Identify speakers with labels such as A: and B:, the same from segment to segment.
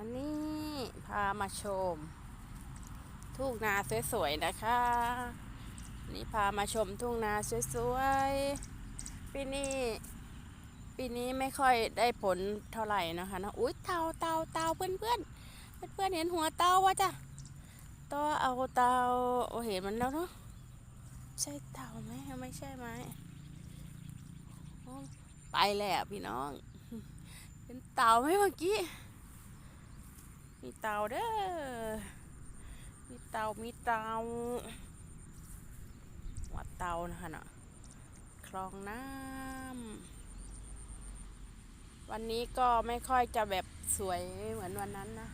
A: วันนี้พามาชม ทุ่งนาสวยๆนะคะนี่พามาชมทุ่งนาสวยๆปีนี้ปีนี้ไม่ค่อยได้ผลเท่าไหร่นะคะนะอุ้ยเตาเตาเตาเพื่อนเพื่อนเพื่อนเพื่อนเห็นหัวเตาวะจ้ะตัวเอาเตาโอเห็นมันแล้วเนาะใช่เตาไหมไม่ใช่ไหมโอ้ไปแล้วพี่น้องเห็นเต่าไหมเมื่อกี้ มีเตาเด้อ มีเตา มีเตาวัดเตานะคะน่ะคลองน้ำ วันนี้ก็ไม่ค่อยจะแบบสวยเหมือนวันนั้นนะ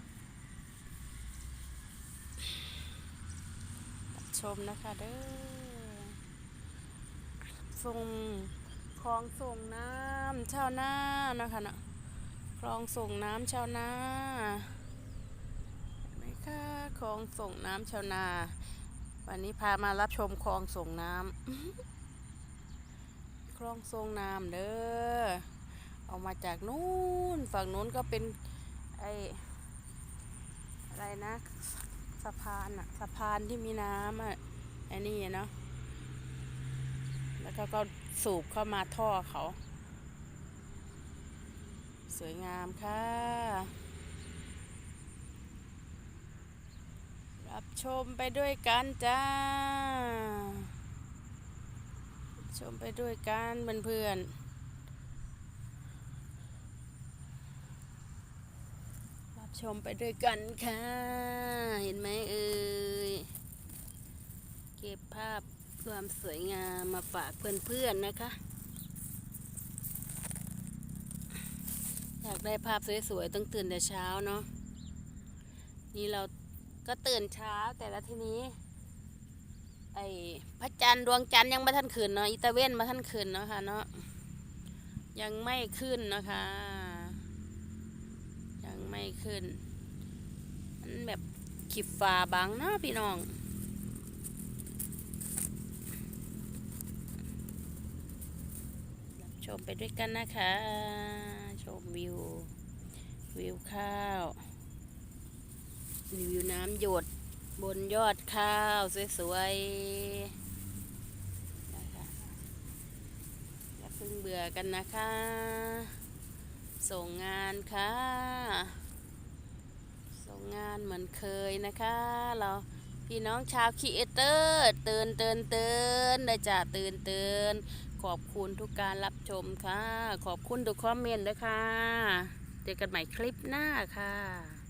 A: ชมนะคะเด้อส่งคลองส่งน้ำชาวนานะคะน่ะคลองส่งน้ำชาวนา นไหมคะคลองส่งน้ำชาวนา วันนี้พามารับชมคลองส่งน้ำคลองส่งน้ำเด้อเอามาจากนู้นฝั่งนู้นก็เป็นไออะไรนะสะพานอะสะพานที่มีน้ำอะไอ้นี่เนาะแล้วก็ก็สูบเข้ามาท่อเขา สวยงามค่ะ รับชมไปด้วยกันจ้า ชมไปด้วยกันเพื่อนๆ รับชมไปด้วยกันค่ะ เห็นไหมเอ่ย เก็บภาพความสวยงามมาฝากเพื่อนๆนะคะ อยากได้ภาพสวยๆต้องตื่นแต่เช้าเนาะ นี่เรา ก็ตื่นเช้าแต่ละทีนี้ ไอ้พระจันทร์ดวงจันทร์ยังไม่ทันขึ้นเนาะอีตาเว้นมาทันขึ้นเนาะค่ะเนาะยังไม่ขึ้นนะคะ ยังไม่ขึ้น มันแบบขีบฟ้าบังเนาะพี่น้องชมไปด้วยกันนะคะ ชมวิว วิวข้าว วิวน้ำหยดบนยอดข้าวสวยๆนะคะอย่าเพิ่งเบื่อกันนะคะ ส่งงานค่ะ ส่งงานเหมือนเคยนะคะ เราพี่น้องชาวคีเอเตอร์เตือนเตือนเตือนได้จ้ะเตือนเตือนขอบคุณทุกการรับชมค่ะ ขอบคุณทุกคอมเมนต์ด้วยค่ะเจอกันใหม่คลิปหน้าค่ะ